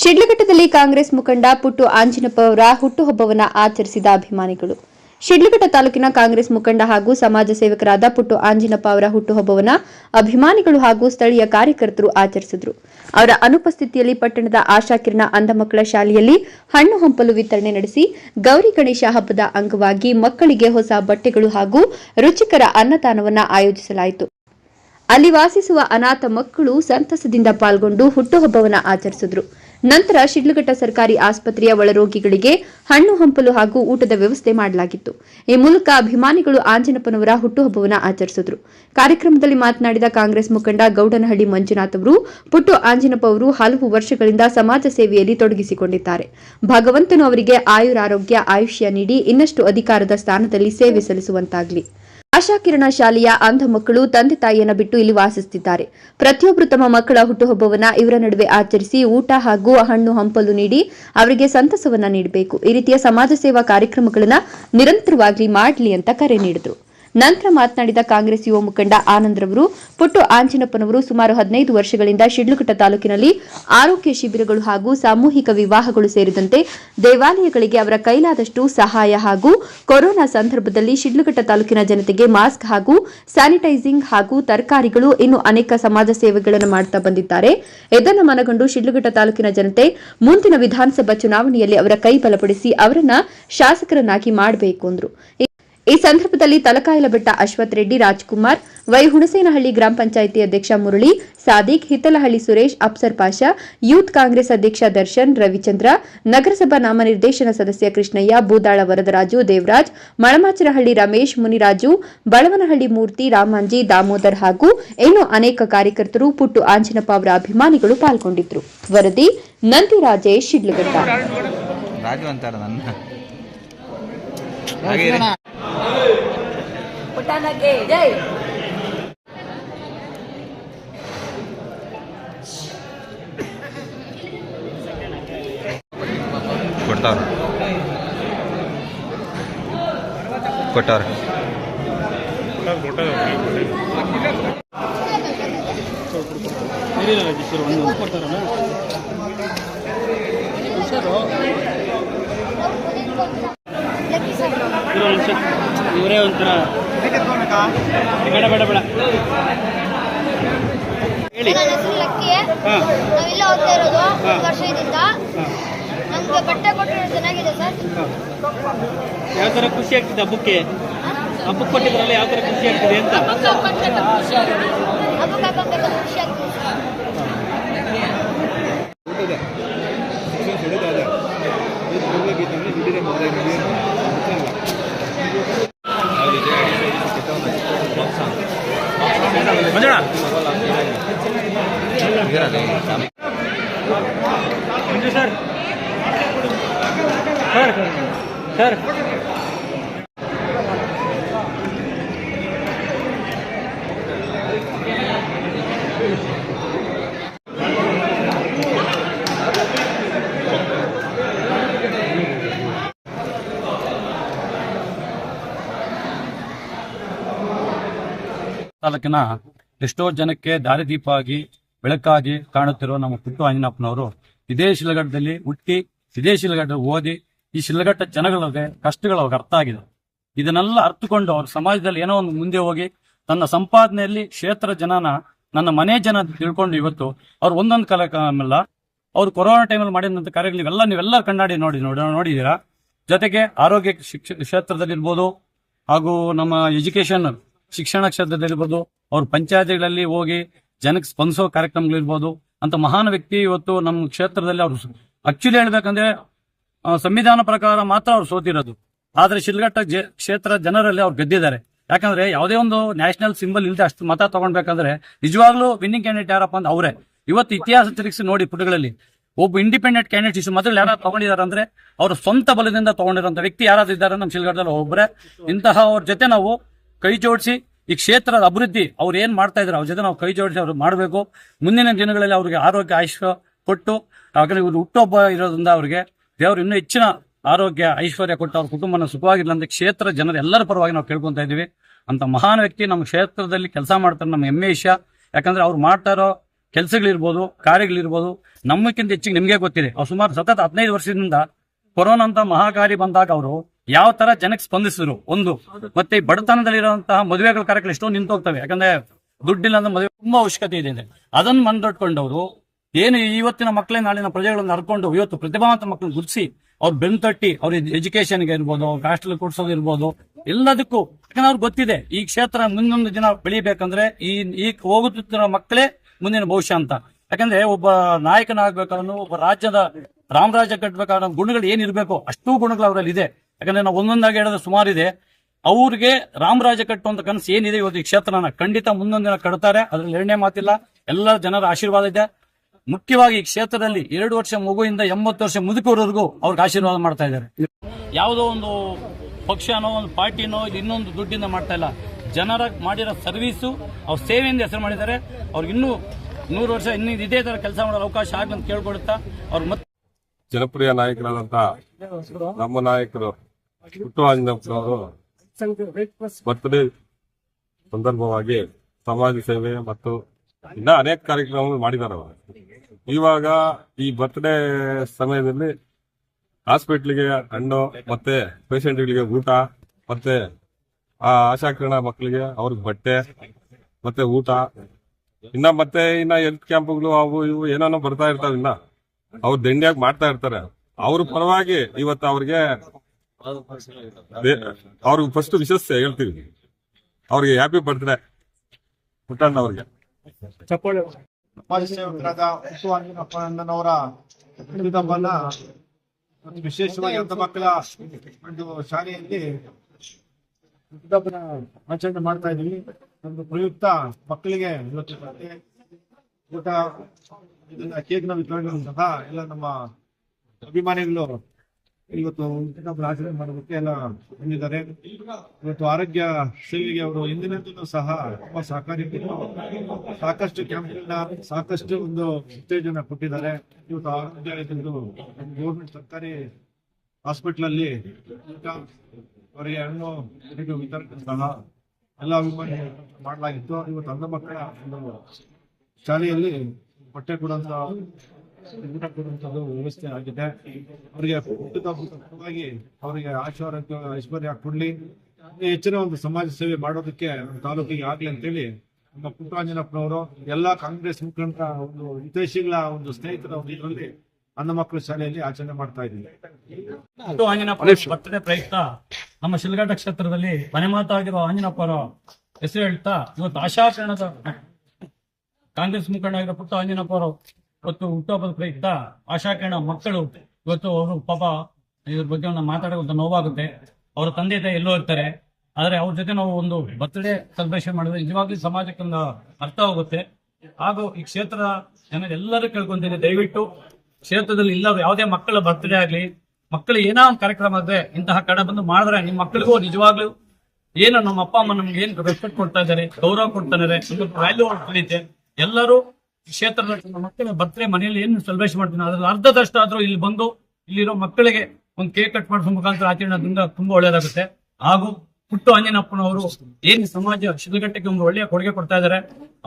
ಶಿಡ್ಲಘಟ್ಟದಲ್ಲಿ ಕಾಂಗ್ರೆಸ್ ಮುಖಂಡ ಪುಟ್ಟು ಆಂಜಿನಪ್ಪ ಅವರ ಹುಟ್ಟುಹಬ್ಬವನ್ನು ಆಚರಿಸಿದ ಅಭಿಮಾನಿಗಳು. ಶಿಡ್ಲಘಟ್ಟ ತಾಲೂಕಿನ ಕಾಂಗ್ರೆಸ್ ಮುಖಂಡ ಹಾಗೂ ಸಮಾಜ ಸೇವಕರಾದ ಪುಟ್ಟು ಆಂಜಿನಪ್ಪ ಅವರ ಹುಟ್ಟುಹಬ್ಬವನ್ನು ಅಭಿಮಾನಿಗಳು ಹಾಗೂ ಸ್ಥಳೀಯ ಕಾರ್ಯಕರ್ತರು ಆಚರಿಸಿದರು. ಅವರ ಅನುಪಸ್ಥಿತಿಯಲ್ಲಿ ಪಟ್ಟಣದ ಆಶಾಕಿರಣ ಅಂಧಮಕ್ಕಳ ಶಾಲೆಯಲ್ಲಿ ಹಣ್ಣು ಹಂಪಲು ವಿತರಣೆ ನಡೆಸಿ ಗೌರಿ ಗಣೇಶ ಹಬ್ಬದ ಅಂಗವಾಗಿ ಮಕ್ಕಳಿಗೆ ಹೊಸ ಬಟ್ಟೆಗಳು ಹಾಗೂ ರುಚಿಕರ ಅನ್ನದಾನವನ್ನು ಆಯೋಜಿಸಲಾಯಿತು. ಅಲ್ಲಿ ವಾಸಿಸುವ ಅನಾಥ ಮಕ್ಕಳು ಸಂತಸದಿಂದ ಪಾಲ್ಗೊಂಡು ಹುಟ್ಟುಹಬ್ಬವನ್ನು ಆಚರಿಸಿದ್ರು. ನಂತರ ಶಿಡ್ಲಘಟ್ಟ ಸರ್ಕಾರಿ ಆಸ್ಪತ್ರೆಯ ಒಳರೋಗಿಗಳಿಗೆ ಹಣ್ಣು ಹಂಪಲು ಹಾಗೂ ಊಟದ ವ್ಯವಸ್ಥೆ ಮಾಡಲಾಗಿತ್ತು. ಈ ಮೂಲಕ ಅಭಿಮಾನಿಗಳು ಆಂಜನಪ್ಪನವರ ಹುಟ್ಟುಹಬ್ಬವನ್ನು ಆಚರಿಸಿದರು. ಕಾರ್ಯಕ್ರಮದಲ್ಲಿ ಮಾತನಾಡಿದ ಕಾಂಗ್ರೆಸ್ ಮುಖಂಡ ಗೌಡನಹಳ್ಳಿ ಮಂಜುನಾಥ್ ಅವರು, ಪುಟ್ಟು ಆಂಜನಪ್ಪ ಅವರು ಹಲವು ವರ್ಷಗಳಿಂದ ಸಮಾಜ ಸೇವೆಯಲ್ಲಿ ತೊಡಗಿಸಿಕೊಂಡಿದ್ದಾರೆ. ಭಗವಂತನು ಅವರಿಗೆ ಆಯುರಾರೋಗ್ಯ, ಆಯುಷ್ಯ ನೀಡಿ ಇನ್ನಷ್ಟು ಅಧಿಕಾರದ ಸ್ಥಾನದಲ್ಲಿ ಸೇವೆ ಸಲ್ಲಿಸುವಂತಾಗಲಿ. ಆಶಾಕಿರಣ ಶಾಲೆಯ ಅಂಧ ಮಕ್ಕಳು ತಂದೆ ತಾಯಿಯನ್ನ ಬಿಟ್ಟು ಇಲ್ಲಿ ವಾಸಿಸುತ್ತಿದ್ದಾರೆ. ಪ್ರತಿಯೊಬ್ಬರು ತಮ್ಮ ಮಕ್ಕಳ ಹುಟ್ಟುಹಬ್ಬವನ್ನ ಇವರ ನಡುವೆ ಆಚರಿಸಿ ಊಟ ಹಾಗೂ ಹಣ್ಣು ಹಂಪಲು ನೀಡಿ ಅವರಿಗೆ ಸಂತಸವನ್ನ ನೀಡಬೇಕು. ಈ ರೀತಿಯ ಸಮಾಜ ಸೇವಾ ಕಾರ್ಯಕ್ರಮಗಳನ್ನ ನಿರಂತರವಾಗಿ ಮಾಡಲಿ ಅಂತ ಕರೆ ನೀಡಿದರು. ನಂತರ ಮಾತನಾಡಿದ ಕಾಂಗ್ರೆಸ್ ಯುವ ಮುಖಂಡ ಆನಂದ್ ರವರು, ಪುಟ್ಟು ಆಂಜನಪ್ಪನವರು ಸುಮಾರು ಹದಿನೈದು ವರ್ಷಗಳಿಂದ ಶಿಡ್ಲಘಟ್ಟ ತಾಲೂಕಿನಲ್ಲಿ ಆರೋಗ್ಯ ಶಿಬಿರಗಳು ಹಾಗೂ ಸಾಮೂಹಿಕ ವಿವಾಹಗಳು ಸೇರಿದಂತೆ ದೇವಾಲಯಗಳಿಗೆ ಅವರ ಕೈಲಾದಷ್ಟು ಸಹಾಯ ಹಾಗೂ ಕೊರೋನಾ ಸಂದರ್ಭದಲ್ಲಿ ಶಿಡ್ಲಘಟ್ಟ ತಾಲೂಕಿನ ಜನತೆಗೆ ಮಾಸ್ಕ್ ಹಾಗೂ ಸ್ಯಾನಿಟೈಸಿಂಗ್ ಹಾಗೂ ತರಕಾರಿಗಳು ಇನ್ನು ಅನೇಕ ಸಮಾಜ ಸೇವೆಗಳನ್ನು ಮಾಡುತ್ತಾ ಬಂದಿದ್ದಾರೆ. ಇದನ್ನು ಮನಗಂಡು ಶಿಡ್ಲಘಟ್ಟ ತಾಲೂಕಿನ ಜನತೆ ಮುಂದಿನ ವಿಧಾನಸಭಾ ಚುನಾವಣೆಯಲ್ಲಿ ಅವರ ಕೈ ಬಲಪಡಿಸಿ ಅವರನ್ನ ಶಾಸಕರನ್ನಾಗಿ ಮಾಡಬೇಕು ಎಂದರು ಈ ಸಂದರ್ಭದಲ್ಲಿ ತಲಕಾಯಲಬೆಟ್ಟ ಅಶ್ವಥ್ ರೆಡ್ಡಿ, ರಾಜ್ಕುಮಾರ್, ವೈ ಹುಣಸೇನಹಳ್ಳಿ ಗ್ರಾಮ ಪಂಚಾಯಿತಿ ಅಧ್ಯಕ್ಷ ಮುರಳಿ, ಸಾದಿಕ್, ಹಿತ್ತಲಹಳ್ಳಿ ಸುರೇಶ್, ಅಪ್ಸರ್ ಪಾಷಾ, ಯೂತ್ ಕಾಂಗ್ರೆಸ್ ಅಧ್ಯಕ್ಷ ದರ್ಶನ್, ರವಿಚಂದ್ರ, ನಗರಸಭಾ ನಾಮನಿರ್ದೇಶನ ಸದಸ್ಯ ಕೃಷ್ಣಯ್ಯ ಬೂದಾಳ ವರದರಾಜು, ದೇವರಾಜ್ ಮಳಮಾಚರಹಳ್ಳಿ ರಮೇಶ್, ಮುನಿರಾಜು, ಬಳವನಹಳ್ಳಿ ಮೂರ್ತಿ, ರಾಮಾಂಜಿ, ದಾಮೋದರ್ ಹಾಗೂ ಇನ್ನೂ ಅನೇಕ ಕಾರ್ಯಕರ್ತರು ಪುಟ್ಟು ಆಂಜನಪ್ಪ ಅವರ ಅಭಿಮಾನಿಗಳು ಪಾಲ್ಗೊಂಡಿದ್ರು. ವರದಿ ನಂದಿ ರಾಜೇಶ್ ಶಿಡ್ಲಘಟ್ಟ. ರಾಜು ಅಂತಾರ ಒಂದು ಹಾಗೆ ಇರಿ. ಜೈ ಇವರೇ ಒಂಥರ. ಬೇಡ ಬೇಡ ಬೇಡ. ಹೇಳಿ. ನಾವಿಲ್ಲ ಹೋಗ್ತಾ ಇರೋದು ವರ್ಷದಿಂದ ನಮ್ಗೆ ಬಟ್ಟೆ ಕೊಟ್ಟರೆ ಚೆನ್ನಾಗಿದೆ ಸರ್. ಯಾವ ಥರ ಖುಷಿ ಆಗ್ತಿದೆ ಹಬ್ಬಕ್ಕೆ? ಹಬ್ಬಕ್ಕೆ ಕೊಟ್ಟಿದ್ರಲ್ಲ ಯಾವ ತರ ಖುಷಿ ಆಗ್ತಿದೆ ಅಂತ? ಹಬ್ಬಕ್ಕೆ ಖುಷಿ ಸರ್ ಸರ್. ತಾಲೂಕಿನ ಎಷ್ಟೋ ಜನಕ್ಕೆ ದಾರಿದೀಪ ಆಗಿ ಬೆಳಕಾಗಿ ಕಾಣುತ್ತಿರುವ ನಮ್ಮ ಪುಟ್ಟು ಅಂಜನಪ್ಪನವರು ಇದೇ ಹುಟ್ಟಿ, ಇದೇ ಶಿಲಘಟ್ಟ ಓದಿ ಈ ಶಿಲಗಟ್ಟ ಜನಗಳಿಗೆ ಕಷ್ಟಗಳು ಅವ್ರಿಗೆ ಅರ್ಥ ಆಗಿದೆ. ಇದನ್ನೆಲ್ಲ ಅರ್ಥಕೊಂಡು ಅವ್ರ ಸಮಾಜದಲ್ಲಿ ಏನೋ ಒಂದು ಮುಂದೆ ಹೋಗಿ ತನ್ನ ಸಂಪಾದನೆಯಲ್ಲಿ ಕ್ಷೇತ್ರ ಜನನ, ನನ್ನ ಮನೆ ಜನ ತಿಳ್ಕೊಂಡು ಇವತ್ತು ಅವ್ರು ಒಂದೊಂದು ಕಾಲ ಕಾಲಲ್ಲ ಅವ್ರು ಕೊರೋನಾ ಟೈಮಲ್ಲಿ ಮಾಡಿದಂಥ ಕಾರ್ಯಗಳು ಇವೆಲ್ಲ ನೀವೆಲ್ಲ ಕಣ್ಣಾಡಿ ನೋಡಿ ನೋಡಿ ನೋಡಿದ್ದೀರಾ ಜೊತೆಗೆ ಆರೋಗ್ಯ ಶಿಕ್ಷ, ಕ್ಷೇತ್ರದಲ್ಲಿರ್ಬೋದು ಹಾಗೂ ನಮ್ಮ ಎಜುಕೇಶನ್ ಶಿಕ್ಷಣ ಕ್ಷೇತ್ರದಲ್ಲಿರ್ಬೋದು, ಅವ್ರ ಪಂಚಾಯತಿಗಳಲ್ಲಿ ಹೋಗಿ ಜನಕ್ಕೆ ಸ್ಪಂದಿಸೋ ಕಾರ್ಯಕ್ರಮಗಳಿರ್ಬೋದು. ಅಂತ ಮಹಾನ್ ವ್ಯಕ್ತಿ ಇವತ್ತು ನಮ್ಮ ಕ್ಷೇತ್ರದಲ್ಲಿ ಅವರು ಆಕ್ಚುಲಿ ಹೇಳ್ಬೇಕಂದ್ರೆ ಸಂವಿಧಾನ ಪ್ರಕಾರ ಮಾತ್ರ ಅವ್ರು ಸೋತಿರೋದು. ಆದ್ರೆ ಶಿಲ್ಘಟ್ಟ ಕ್ಷೇತ್ರ ಜನರಲ್ಲಿ ಅವ್ರು ಗೆದ್ದಿದ್ದಾರೆ. ಯಾಕಂದ್ರೆ ಯಾವುದೇ ಒಂದು ನ್ಯಾಷನಲ್ ಸಿಂಬಲ್ ಇಲ್ಲದೆ ಅಷ್ಟು ಮತ ತಗೊಂಡ್ಬೇಕಂದ್ರೆ ನಿಜವಾಗ್ಲೂ ವಿನ್ನಿಂಗ್ ಕ್ಯಾಂಡಿಡೇಟ್ ಯಾರಪ್ಪ ಅಂತ ಅವರೇ. ಇವತ್ತು ಇತಿಹಾಸ ತಿರುಗಿಸಿ ನೋಡಿ ಪುಟಗಳಲ್ಲಿ, ಒಬ್ಬ ಇಂಡಿಪೆಂಡೆಂಟ್ ಕ್ಯಾಂಡಿಡೇಟ್ ಇಷ್ಟು ಮೊದಲು ಯಾರು ತಗೊಂಡಿದ್ದಾರೆ ಅಂದ್ರೆ ಅವ್ರ ಸ್ವಂತ ಬಲದಿಂದ ತಗೊಂಡಿರೋ ವ್ಯಕ್ತಿ ಯಾರಾದ್ರೂ ಇದ್ದಾರೆ ನಮ್ಮ ಶಿಲ್ಘಟ್ಟದಲ್ಲಿ ಒಬ್ಬರೇ. ಇಂತಹ ಅವ್ರ ಜೊತೆ ನಾವು ಕೈ ಜೋಡಿಸಿ ಈ ಕ್ಷೇತ್ರದ ಅಭಿವೃದ್ಧಿ ಅವ್ರು ಏನ್ ಮಾಡ್ತಾ ಇದ್ದಾರೆ, ಅವ್ರ ಜೊತೆ ನಾವು ಕೈ ಜೋಡಿಸಿ ಅವ್ರು ಮಾಡಬೇಕು. ಮುಂದಿನ ದಿನಗಳಲ್ಲಿ ಅವ್ರಿಗೆ ಆರೋಗ್ಯ ಆಯುಷ್ ಕೊಟ್ಟು ಯಾಕಂದ್ರೆ ಇವ್ರು ಹುಟ್ಟೊಬ್ಬ ಇರೋದ್ರಿಂದ ಅವ್ರಿಗೆ ದೇವರು ಇನ್ನೂ ಹೆಚ್ಚಿನ ಆರೋಗ್ಯ, ಐಶ್ವರ್ಯ ಕೊಟ್ಟು ಅವ್ರ ಕುಟುಂಬನ ಸುಖವಾಗಿರ್ಲಿ ಅಂತ ಕ್ಷೇತ್ರ ಜನರ ಎಲ್ಲರ ಪರವಾಗಿ ನಾವು ಕೇಳ್ಕೊಂತ ಇದೀವಿ ಅಂತ ಮಹಾನ್ ವ್ಯಕ್ತಿ ನಮ್ಮ ಕ್ಷೇತ್ರದಲ್ಲಿ ಕೆಲಸ ಮಾಡ್ತಾರೆ, ನಮ್ಮ ಹೆಮ್ಮೆ ವಿಷಯ. ಯಾಕಂದ್ರೆ ಅವ್ರು ಮಾಡ್ತಾ ಇರೋ ಕೆಲಸಗಳಿರ್ಬೋದು, ಕಾರ್ಯಗಳಿರ್ಬೋದು, ನಮ್ಮಕ್ಕಿಂತ ಹೆಚ್ಚಿಗೆ ನಿಮಗೆ ಗೊತ್ತಿದೆ. ಅವ್ರು ಸುಮಾರು ಸತತ ಹದಿನೈದು ವರ್ಷದಿಂದ ಕೊರೋನಾ ಅಂತ ಮಹಾಕಾರಿ ಬಂದಾಗ ಅವರು ಯಾವ ತರ ಜನಕ್ಕೆ ಸ್ಪಂದಿಸಿದ್ರು? ಒಂದು, ಮತ್ತೆ ಬಡತನದಲ್ಲಿರುವಂತಹ ಮದುವೆಗಳ ಕಾರ್ಯಗಳು ಎಷ್ಟೋ ನಿಂತೋಗ್ತವೆ. ಯಾಕಂದ್ರೆ ದುಡ್ಡಿಲ್ಲ ಅಂದ್ರೆ ಮದುವೆ ತುಂಬಾ ಅವಶ್ಯಕತೆ ಇದೆ ಅದನ್ನ ಮಂದಟ್ಕೊಂಡವರು ಏನು ಇವತ್ತಿನ ಮಕ್ಕಳೇ ನಾಳಿನ ಪ್ರಜೆಗಳನ್ನು ಹರ್ಕೊಂಡು ಇವತ್ತು ಪ್ರತಿಭಾವಂತ ಮಕ್ಕಳನ್ನ ಗುರುಸಿ ಅವ್ರು ಬೆನ್ ತಟ್ಟಿ ಅವ್ರ ಎಜುಕೇಶನ್ಗೆ ಇರ್ಬೋದು, ಅವ್ರ ಹಾಸ್ಟೆಲ್ ಕೊಡ್ಸೋದು ಇರ್ಬೋದು, ಎಲ್ಲದಕ್ಕೂ ಯಾಕಂದ್ರೆ ಅವ್ರಿಗೆ ಗೊತ್ತಿದೆ ಈ ಕ್ಷೇತ್ರ ಮುಂದೊಂದು ದಿನ ಬೆಳಿಬೇಕಂದ್ರೆ ಈ ಈ ಹೋಗುತ್ತಿರೋ ಮಕ್ಕಳೇ ಮುಂದಿನ ಭವಿಷ್ಯ ಅಂತ. ಯಾಕಂದ್ರೆ ಒಬ್ಬ ನಾಯಕನಾಗಬೇಕಾದ್ರೂ ಒಬ್ಬ ರಾಜ್ಯದ ರಾಮರಾಜ್ಯ ಕಟ್ಟಬೇಕಾದ ಗುಣಗಳು ಏನಿರ್ಬೇಕು ಅಷ್ಟೂ ಗುಣಗಳು ಅವರಲ್ಲಿ ಇದೆ. ಯಾಕಂದ್ರೆ ನಾವು ಒಂದೊಂದಾಗಿ ಹೇಳಿದ್ರೆ ಸುಮಾರಿದೆ. ಅವ್ರಿಗೆ ರಾಮರಾಜ ಕಟ್ಟುವಂತ ಕನಸು ಏನಿದೆ ಇವತ್ತು ಈ ಕ್ಷೇತ್ರನ ಖಂಡಿತ ಮುಂದೊಂದು ದಿನ ಕಟ್ತಾರೆ. ಅದ್ರಲ್ಲಿ ಎರಡನೇ ಮಾತಿಲ್ಲ. ಎಲ್ಲ ಜನರ ಆಶೀರ್ವಾದ ಇದೆ. ಮುಖ್ಯವಾಗಿ ಈ ಕ್ಷೇತ್ರದಲ್ಲಿ ಎರಡು ವರ್ಷ ಮಗುವಿಂದ ಎಂಬತ್ತು ವರ್ಷ ಮುದುಕರವರೆಗೂ ಅವ್ರಿಗೆ ಆಶೀರ್ವಾದ ಮಾಡ್ತಾ ಇದ್ದಾರೆ. ಯಾವುದೋ ಒಂದು ಪಕ್ಷನೋ ಒಂದು ಪಾರ್ಟಿನೋ ಇದು ಇನ್ನೊಂದು ದುಡ್ಡಿಂದ ಮಾಡ್ತಾ ಇಲ್ಲ. ಜನರ ಮಾಡಿರೋ ಸರ್ವೀಸು ಅವ್ರ ಸೇವೆಯಿಂದ ಹೆಸರು ಮಾಡಿದ್ದಾರೆ. ಅವ್ರಿಗೆ ಇನ್ನೂ ನೂರು ವರ್ಷ ಇನ್ನೂ ಇದೇ ತರ ಕೆಲಸ ಮಾಡೋ ಅವಕಾಶ ಆಗಂತ ಅಂತ ಕೇಳ್ಕೊಡುತ್ತಾ ಅವ್ರು ಮತ್ತೆ ಜನಪ್ರಿಯ ನಾಯಕರಾದಂತ ನಮ್ಮ ನಾಯಕರು ಪುಟ್ಟು ಆಂಜನಪ್ಪನವರು ಬರ್ತ್ಡೇ ಸಂದರ್ಭವಾಗಿ ಸಮಾಜ ಸೇವೆ ಮತ್ತು ಇನ್ನ ಅನೇಕ ಕಾರ್ಯಕ್ರಮಗಳು ಮಾಡಿದ್ದಾರೆ ಅವರು. ಇವಾಗ ಈ ಬರ್ತ್ಡೇ ಸಮಯದಲ್ಲಿ ಹಾಸ್ಪಿಟ್ಲಿಗೆ ಹಣ್ಣು ಮತ್ತೆ ಪೇಷಂಟ್ಗಳಿಗೆ ಊಟ, ಮತ್ತೆ ಆ ಆಶಾಕಿರಣ ಮಕ್ಕಳಿಗೆ ಅವ್ರಿಗೆ ಬಟ್ಟೆ, ಮತ್ತೆ ಊಟ. ಇನ್ನ ಮತ್ತೆ ಇನ್ನ ಹೆಲ್ತ್ ಕ್ಯಾಂಪ್ಗಳು ಅವು ಇವು ಏನೇನೋ ಬರ್ತಾ ಇರ್ತಾವ ಇನ್ನ. ಅವ್ರು ದಂಡಿಯಾಗಿ ಮಾಡ್ತಾ ಇರ್ತಾರೆ. ಅವ್ರ ಪರವಾಗಿ ಇವತ್ತು ಅವ್ರಿಗೆ ಅವ್ರಿಗೆ ಫಸ್ಟ್ ವಿಶಸ್ ಹೇಳ್ತೀವಿ. ಅವ್ರಿಗೆ ಹ್ಯಾಪಿ ಬರ್ತ್ಡೇ ಪುಟ್ಟಣ್ಣ ಅವ್ರಿಗೆ ಸಮಾಜ ವಿಶೇಷವಾಗಿ ಅಂತ ಮಕ್ಕಳ ಒಂದು ಶಾಲೆಯಲ್ಲಿ ಆಚರಣೆ ಮಾಡ್ತಾ ಇದೀವಿ ಒಂದು ಪ್ರಯುಕ್ತ ಮಕ್ಕಳಿಗೆ ಊಟ ಕೇಕ್ ಸಹ ಎಲ್ಲ ನಮ್ಮ ಅಭಿಮಾನಿಗಳು ಇವತ್ತು ಹುಟ್ಟಿದಬ್ಬನ ಆಚರಣೆ ಮಾಡೋದಕ್ಕೆ ಎಲ್ಲ ಬಂದಿದ್ದಾರೆ. ಇವತ್ತು ಆರೋಗ್ಯ ಸೇವೆಗೆ ಅವರು ಹಿಂದಿನಿಂದಲೂ ಸಹ ತುಂಬಾ ಸಹಕಾರಿ ಸಾಕಷ್ಟು ಕ್ಯಾಂಪ್ಗಳನ್ನ ಸಾಕಷ್ಟು ಒಂದು ಉತ್ತೇಜನ ಕೊಟ್ಟಿದ್ದಾರೆ. ಇವತ್ತು ಆರೋಗ್ಯ ಗೌರ್ಮೆಂಟ್ ಸರ್ಕಾರಿ ಹಾಸ್ಪಿಟಲ್ ಅಲ್ಲಿ ಅವರಿಗೆ ಹಣ್ಣು ವಿತರಣೆ ಸಹ ಎಲ್ಲ ಮಾಡಲಾಗಿತ್ತು. ಇವತ್ತು ಅಂದ ಮಕ್ಕಳ ಒಂದು ಶಾಲೆಯಲ್ಲಿ ಬಟ್ಟೆ ಕೊಡುವಂತ ವ್ಯವಸ್ಥೆ ಆಗಿದೆ. ಅವರಿಗೆ ಪರವಾಗಿ ಅವರಿಗೆ ಆಶೀರ್ವಾದ ಐಶ್ವರ್ಯ ಕೊಡ್ಲಿ. ಹೆಚ್ಚಿನ ಒಂದು ಸಮಾಜ ಸೇವೆ ಮಾಡೋದಕ್ಕೆ ನಮ್ಮ ತಾಲೂಕಿಗೆ ಆಗ್ಲಿ ಅಂತೇಳಿ ನಮ್ಮ ಪುಟ್ಟಾಂಜನಪ್ಪನವರು ಎಲ್ಲಾ ಕಾಂಗ್ರೆಸ್ ಮುಖಂಡ ಒಂದು ಹಿತೈಷಿಗಳ ಒಂದು ಸ್ನೇಹಿತರ ಒಂದು ಇದರಲ್ಲಿ ಅನ್ನ ಮಕ್ಕಳ ಶಾಲೆಯಲ್ಲಿ ಆಚರಣೆ ಮಾಡ್ತಾ ಇದ್ದೀವಿ ಆಂಜನಪ್ಪ ಪ್ರಯುಕ್ತ. ನಮ್ಮ ಶಿಲ್ಘಟ್ಟ ಕ್ಷೇತ್ರದಲ್ಲಿ ಮನೆ ಮಾತಾಗಿರುವ ಆಂಜನಪ್ಪರ ಹೆಸರು ಹೇಳ್ತಾ, ಇವತ್ತು ಆಶಾಕರಣದ ಕಾಂಗ್ರೆಸ್ ಮುಖಂಡ ಆಗಿರೋ ಪುಟ್ಟ ಆಂಜನಪ್ಪ ಅವರು ಇವತ್ತು ಹುಟ್ಟುಹಬ್ಬದ ಪ್ರಯುಕ್ತ ಆಶಾಕಿರಣ ಮಕ್ಕಳು, ಇವತ್ತು ಅವರು ಪಾಪ ಇದ್ರ ಬಗ್ಗೆ ನಾವು ಮಾತಾಡೋದು ನೋವಾಗುತ್ತೆ. ಅವರ ತಂದೆ ತಾಯಿ ಎಲ್ಲೋ ಇರ್ತಾರೆ. ಆದ್ರೆ ಅವ್ರ ಜೊತೆ ನಾವು ಒಂದು ಬರ್ತ್ಡೇ ಸೆಲೆಬ್ರೇಷನ್ ಮಾಡಿದ್ರೆ ನಿಜವಾಗ್ಲೂ ಸಮಾಜಕ್ಕೆ ಒಂದು ಅರ್ಥ ಹೋಗುತ್ತೆ ಹಾಗೂ ಈ ಕ್ಷೇತ್ರದ ಜನ ಎಲ್ಲರೂ ಕೇಳ್ಕೊಂತೀನಿ, ದಯವಿಟ್ಟು. ಕ್ಷೇತ್ರದಲ್ಲಿ ಇಲ್ಲ ಯಾವುದೇ ಮಕ್ಕಳ ಬರ್ತ್ಡೇ ಆಗ್ಲಿ, ಮಕ್ಕಳು ಏನೋ ಒಂದು ಕಾರ್ಯಕ್ರಮ ಆದ್ರೆ ಇಂತಹ ಕಡೆ ಬಂದು ಮಾಡಿದ್ರೆ ನಿಮ್ಮ ಮಕ್ಕಳಿಗೂ ನಿಜವಾಗ್ಲೂ ಏನು ನಮ್ಮ ಅಪ್ಪ, ಅಮ್ಮ ನಮ್ಗೆ ಏನು ರೆಸ್ಪೆಕ್ಟ್ ಕೊಡ್ತಾ ಇದ್ದಾರೆ, ಗೌರವ ಕೊಡ್ತಾ ಇದ್ದಾರೆ ವ್ಯಾಲ್ಯೂ ತಿಳಿಯುತ್ತೆ ಎಲ್ಲರೂ ಕ್ಷೇತ್ರದ ನಮ್ಮ ಮಕ್ಕಳ ಬರ್ತ್ಡೇ ಮನೆಯಲ್ಲಿ ಏನು ಸೆಲೆಬ್ರೇಷನ್ ಮಾಡ್ತೀನಿ ಅದ್ರಲ್ಲಿ ಅರ್ಧದಷ್ಟು ಆದ್ರೂ ಇಲ್ಲಿ ಬಂದು ಇಲ್ಲಿರೋ ಮಕ್ಕಳಿಗೆ ಒಂದು ಕೇಕ್ ಕಟ್ ಮಾಡಿಸೋ ಮುಖಾಂತರ ಆಚರಣೆ ತುಂಬಾ ಒಳ್ಳೇದಾಗುತ್ತೆ ಹಾಗೂ ಪುಟ್ಟು ಅಂಜನಪ್ಪನವರು ಏನು ಸಮಾಜ ಶಿಲ್ಗಟ್ಟೆಗೆ ಒಂದು ಒಳ್ಳೆಯ ಕೊಡುಗೆ ಕೊಡ್ತಾ ಇದ್ದಾರೆ.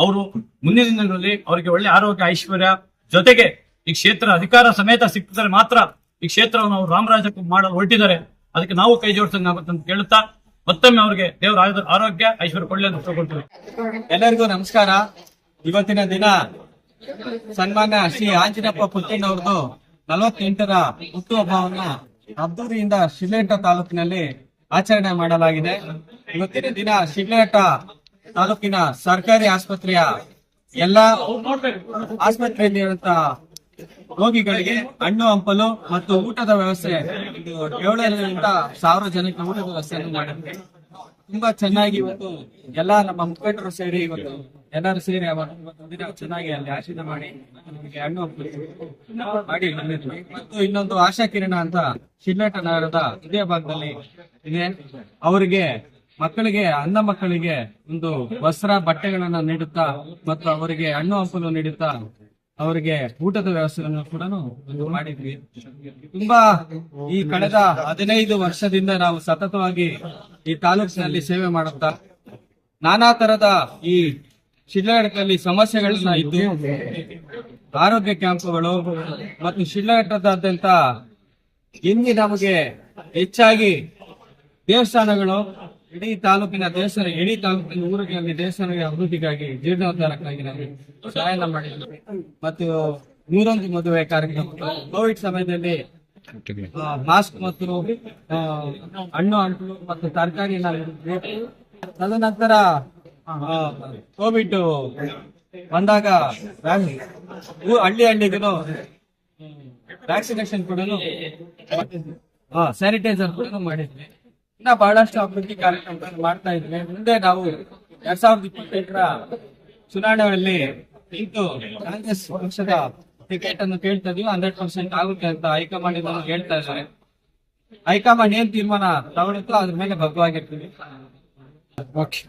ಅವರು ಮುಂದಿನ ದಿನಗಳಲ್ಲಿ ಅವರಿಗೆ ಒಳ್ಳೆ ಆರೋಗ್ಯ, ಐಶ್ವರ್ಯ ಜೊತೆಗೆ ಈ ಕ್ಷೇತ್ರ ಅಧಿಕಾರ ಸಮೇತ ಸಿಕ್ಕಿದರೆ ಮಾತ್ರ ಈ ಕ್ಷೇತ್ರವನ್ನು ಅವರು ರಾಮರಾಜಕ್ಕೆ ಮಾಡಲು ಹೊರಟಿದ್ದಾರೆ. ಅದಕ್ಕೆ ನಾವು ಕೈ ಜೋಡಿಸಂಗಾಗುತ್ತೆ ಅಂತ ಕೇಳುತ್ತಾ ಮತ್ತೊಮ್ಮೆ ಅವರಿಗೆ ದೇವರ ಆರೋಗ್ಯ, ಐಶ್ವರ್ಯ ಕೊಡ್ಲಿ ಅಂತ ಎಲ್ಲರಿಗೂ ನಮಸ್ಕಾರ. ಇವತ್ತಿನ ದಿನ ಸನ್ಮಾನ್ಯ ಶ್ರೀ ಆಂಜನಪ್ಪ ಪುಟ್ಟಣ್ಣವ್ರದ್ದು ನಲವತ್ತೆಂಟರ ಹುಟ್ಟುಹಬ್ಬವನ್ನ ಅದ್ದೂರಿಯಿಂದ ಶಿಡ್ಲಘಟ್ಟ ತಾಲೂಕಿನಲ್ಲಿ ಆಚರಣೆ ಮಾಡಲಾಗಿದೆ. ಇವತ್ತಿನ ದಿನ ಶಿಡ್ಲಘಟ್ಟ ತಾಲೂಕಿನ ಸರ್ಕಾರಿ ಆಸ್ಪತ್ರೆಯ ಎಲ್ಲಾ ಆಸ್ಪತ್ರೆಯಲ್ಲಿರುವಂತಹ ರೋಗಿಗಳಿಗೆ ಹಣ್ಣು, ಹಂಪಲು ಮತ್ತು ಊಟದ ವ್ಯವಸ್ಥೆ ಏಳರಿಂದ ಸಾವಿರ ಜನಕ್ಕೆ ಊಟದ ವ್ಯವಸ್ಥೆಯನ್ನು ಮಾಡಿದೆ ತುಂಬಾ ಚೆನ್ನಾಗಿ ಇವತ್ತು ಎಲ್ಲಾ ನಮ್ಮ ಮುಖಂಡರು ಸೇರಿ ಇವತ್ತು ಎಲ್ಲರೂ ಸೇರಿ ಚೆನ್ನಾಗಿ ಅಲ್ಲಿ ಆಶೀರ್ವಾದ ಮಾಡಿ ನಮಗೆ ಹಣ್ಣು ಮಾಡಿ ಮತ್ತು ಇನ್ನೊಂದು ಆಶಾ ಕಿರಣ ಅಂತ ಶಿಲ್ಲಾಟ ನಗರದ ಇದೇ ಭಾಗದಲ್ಲಿ ಇದೆ. ಅವರಿಗೆ ಮಕ್ಕಳಿಗೆ ಅಂಧ ಮಕ್ಕಳಿಗೆ ಒಂದು ವಸ್ತ್ರ, ಬಟ್ಟೆಗಳನ್ನ ನೀಡುತ್ತಾ ಮತ್ತು ಅವರಿಗೆ ಹಣ್ಣು ಹಂಪಲು ನೀಡುತ್ತಾ ಅವರಿಗೆ ಊಟದ ವ್ಯವಸ್ಥೆಯನ್ನು ಕೂಡ ಮಾಡಿದ್ವಿ. ತುಂಬಾ ಈ ಕಳೆದ ಹದಿನೈದು ವರ್ಷದಿಂದ ನಾವು ಸತತವಾಗಿ ಈ ತಾಲೂಕಿನಲ್ಲಿ ಸೇವೆ ಮಾಡುತ್ತಾ ನಾನಾ ತರದ ಈ ಶಿಡ್ಲಘಟ್ಟದಲ್ಲಿ ಸಮಸ್ಯೆಗಳನ್ನ ಇದ್ದು ಆರೋಗ್ಯ ಕ್ಯಾಂಪ್ಗಳು ಮತ್ತು ಶಿಡ್ಲಘಟ್ಟದಾದ್ಯಂತ ಇಲ್ಲಿ ನಮಗೆ ಹೆಚ್ಚಾಗಿ ದೇವಸ್ಥಾನಗಳು ಇಡೀ ತಾಲೂಕಿನ ದೇವಸ್ಥಾನ ಇಡೀ ತಾಲೂಕಿನ ಊರುಗಳಲ್ಲಿ ದೇವಸ್ಥಾನ ಅಭಿವೃದ್ಧಿಗಾಗಿ ಜೀರ್ಣೋದ್ಧಾರಕ್ಕಾಗಿ ನಾವು ಸಹಾಯ ಮಾಡಿದ್ವಿ ಮತ್ತು ನೂರೊಂದು ಮದುವೆ ಕಾರ್ಯಕ್ರಮ. ಕೋವಿಡ್ ಸಮಯದಲ್ಲಿ ಮಾಸ್ಕ್ ಮತ್ತು ಹಣ್ಣು ಹಂಪಲು ಮತ್ತು ತರಕಾರಿ ತದನಂತರ ಕೋವಿಡ್ ಬಂದಾಗ ಹಳ್ಳಿ ಹಳ್ಳಿಗೂ ವ್ಯಾಕ್ಸಿನೇಷನ್ ಕೂಡ ಸ್ಯಾನಿಟೈಸರ್ ಕೂಡ ಮಾಡಿದ್ವಿ. ಇನ್ನ ಬಹಳಷ್ಟು ಅಭಿವೃದ್ಧಿ ಕಾರ್ಯಕ್ರಮಗಳನ್ನು ಮಾಡ್ತಾ ಇದ್ವಿ. ಮುಂದೆ ನಾವು ಎರಡ್ ಸಾವಿರದ ಇಪ್ಪತ್ತೆಂಟರ ಚುನಾವಣೆಯಲ್ಲಿ ನಿಂತು ಕಾಂಗ್ರೆಸ್ ಪಕ್ಷದ ಟಿಕೆಟ್ ಅನ್ನು ಕೇಳ್ತಾ ಇದೀವಿ. ಹಂಡ್ರೆಡ್ ಪರ್ಸೆಂಟ್ ಆಗುತ್ತೆ ಅಂತ ಹೈಕಮಾಂಡ್ ಇದನ್ನು ಹೇಳ್ತಾ ಇದ್ದಾರೆ. ಹೈಕಮಾಂಡ್ ಏನ್ ತೀರ್ಮಾನ ತಗೊಳುತ್ತೋ ಅದ್ರ ಮೇಲೆ ಭಗ್ವಾಗಿರ್ತೀವಿ. ಓಕೆ